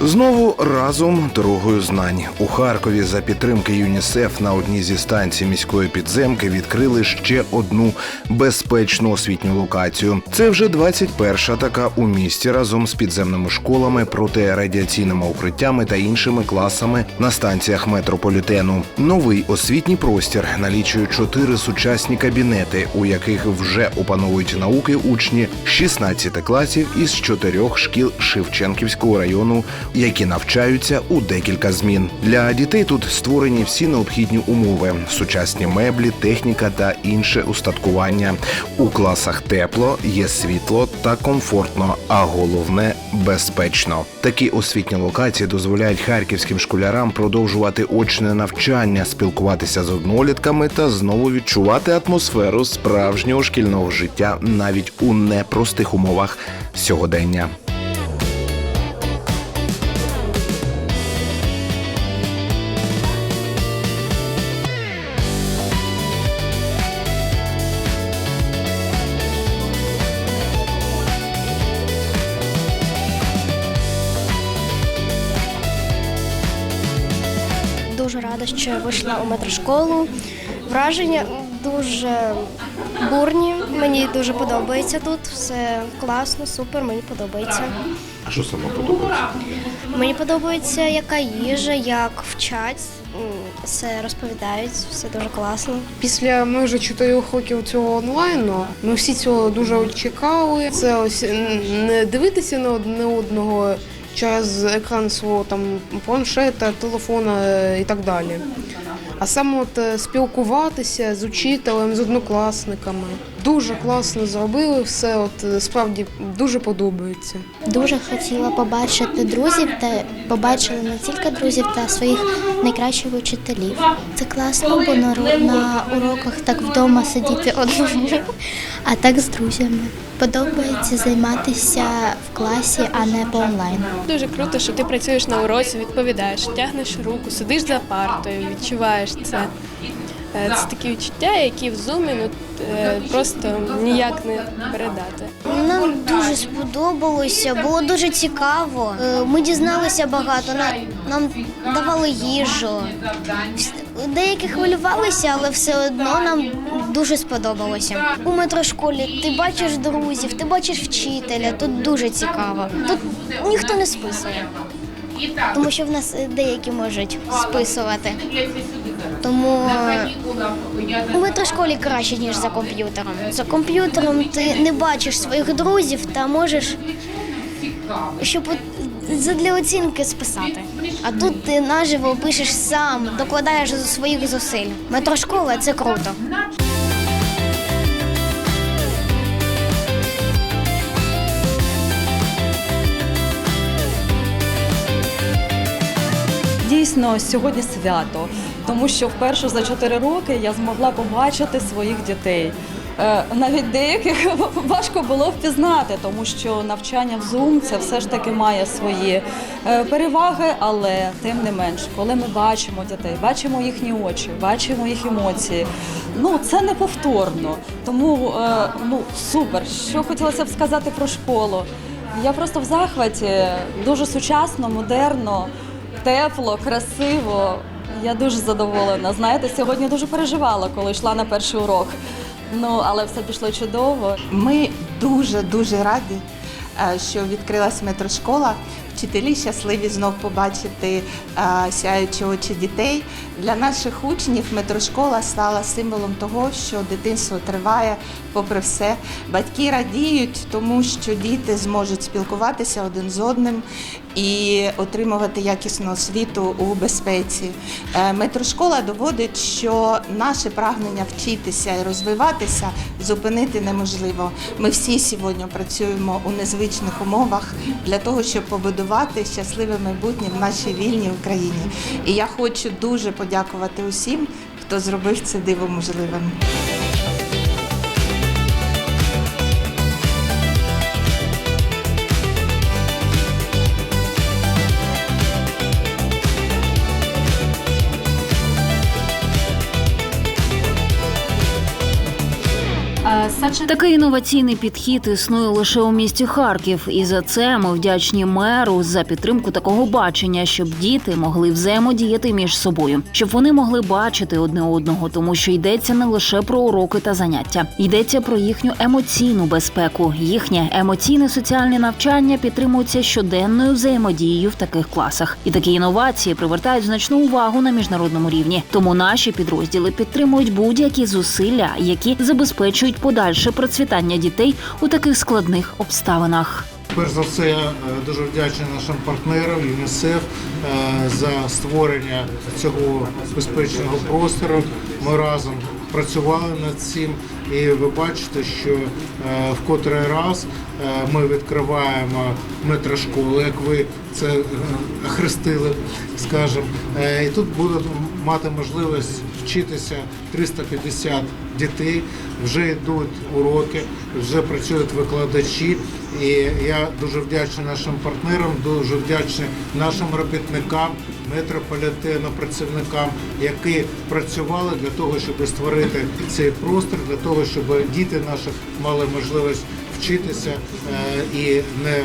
Знову разом дорогою знань у Харкові за підтримки ЮНІСЕФ на одній зі станцій міської підземки відкрили ще одну безпечну освітню локацію. Це вже 21-ша така у місті разом з підземними школами, протирадіаційними укриттями та іншими класами на станціях метрополітену. Новий освітній простір налічує чотири сучасні кабінети, у яких вже опановують науки учні 16 класів із чотирьох шкіл Шевченківського району, які навчаються у декілька змін. Для дітей тут створені всі необхідні умови: сучасні меблі, техніка та інше устаткування. У класах тепло, є світло та комфортно, а головне безпечно. Такі освітні локації дозволяють харківським школярам продовжувати очне навчання, спілкуватися з однолітками та знову відчувати атмосферу справжнього шкільного життя навіть у непростих умовах сьогодення. Рада, що я вийшла у метрошколу. Враження дуже бурні. Мені дуже подобається тут. Все класно, супер, мені подобається. А що саме подобається? Мені подобається, яка їжа, як вчать, все розповідають, все дуже класно. Після майже чотирьох років цього онлайну ми всі цього дуже чекали. Це ось не дивитися на одне одного через екран свого там планшета, телефона е, і так далі. А саме от е, спілкуватися з учителем, з однокласниками. Дуже класно зробили все. От е, справді дуже подобається. Дуже хотіла побачити друзів та побачила не тільки друзів та своїх найкращих учителів. Це класно, бо на, уроках так вдома сидіти одному, а так з друзями. Подобається займатися в класі, а не по онлайн. Дуже круто, що ти працюєш на уроці, відповідаєш, тягнеш руку, сидиш за партою, відчуваєш це. Е, Це такі відчуття, які в зумі ну, просто ніяк не передати. Нам дуже сподобалося, було дуже цікаво. Е, Ми дізналися багато, на- нам давали їжу. Деякі хвилювалися, але все одно нам дуже сподобалося. У метрошколі ти бачиш друзів, ти бачиш вчителя. Тут дуже цікаво. Тут ніхто не списує, тому що в нас е, деякі можуть списувати. Тому у метрошколі краще, ніж за комп'ютером. За комп'ютером ти не бачиш своїх друзів та можеш, щоб задля оцінки списати. А тут ти наживо пишеш сам, докладаєш своїх зусиль. Метрошкола це круто. Дійсно, сьогодні свято, тому що вперше за 4 роки я змогла побачити своїх дітей. Е, Навіть деяких важко було впізнати, тому що навчання в Zoom це все ж таки має свої е, переваги, але тим не менш, коли ми бачимо дітей, бачимо їхні очі, бачимо їх емоції, ну це неповторно. Тому е, ну супер. Що хотілося б сказати про школу? Я просто в захваті, дуже сучасно, модерно тепло, красиво. Я дуже задоволена. Знаєте, сьогодні дуже переживала, коли йшла на перший урок. Ну, але все пішло чудово. Ми дуже дуже раді, е, що відкрилась метрошкола. Вчителі щасливі знов побачити е, сяючі очі дітей. Для наших учнів метрошкола стала символом того, що дитинство триває попри все. Батьки радіють, тому що діти зможуть спілкуватися один з одним і отримувати якісну освіту у безпеці. Е, Метрошкола доводить, що наше прагнення вчитися і розвиватися зупинити неможливо. Ми всі сьогодні працюємо у незвичних умовах для того, щоб побудувати щасливе майбутнє в нашій вільній Україні. І я хочу дуже подякувати усім, хто зробив це диво можливим. Такий інноваційний підхід існує лише у місті Харків, і за це ми вдячні меру за підтримку такого бачення, щоб діти могли взаємодіяти між собою, щоб вони могли бачити одне одного, тому що йдеться не лише про уроки та заняття, йдеться про їхню емоційну безпеку. Їхнє емоційне соціальне навчання підтримується щоденною взаємодією в таких класах. І такі інновації привертають значну увагу на міжнародному рівні. Тому наші підрозділи підтримують будь-які зусилля, які забезпечують подальше процвітання дітей у таких складних обставинах. Перш за все, е, дуже вдячний нашим партнерам ЮНІСЕФ е, за створення цього безпечного простору. Ми разом працювали над цим, і ви бачите, що е, в котрий раз ми відкриваємо метрошколу, як ви це охрестили, скажімо. І тут будуть мати можливість вчитися 350 дітей. Вже йдуть уроки, вже працюють викладачі. І я дуже вдячний нашим партнерам, дуже вдячний нашим робітникам, метрополітену, працівникам, які працювали для того, щоб створити цей простір, для того, щоб діти наші мали можливість вчитися е, і не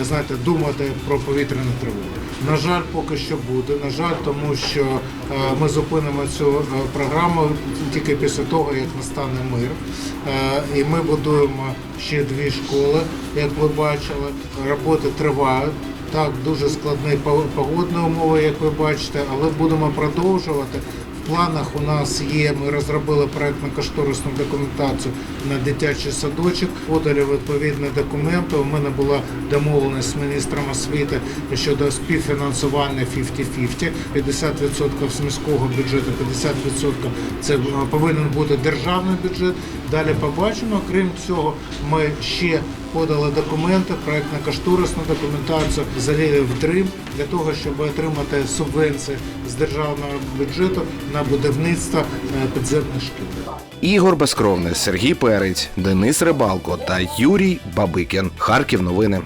е, знаєте, думати про повітряну тривогу. На жаль, поки що буде. На жаль, тому що е, ми зупинимо цю програму тільки після того, як настане мир. І ми будуємо ще дві школи, як ви бачили. Роботи тривають. Так, дуже складні погодні умови, як ви бачите, але будемо продовжувати. Планах у нас є, ми розробили проектно-кошторисну документацію на дитячий садочок, подали відповідні документи. У мене була домовленість з міністром освіти щодо співфінансування 50-50. 50% з міського бюджету, 50% це е, повинен бути державний бюджет. Далі побачимо. Крім цього, ми ще подали документи, проектно-кошторисну документацію залили в Дрим для того, щоб отримати субвенції з державного бюджету на будівництво е, підземних шкіл. Ігор Безкровний, Сергій Перець, Денис Рибалко та Юрій Бабикін. Харків новини.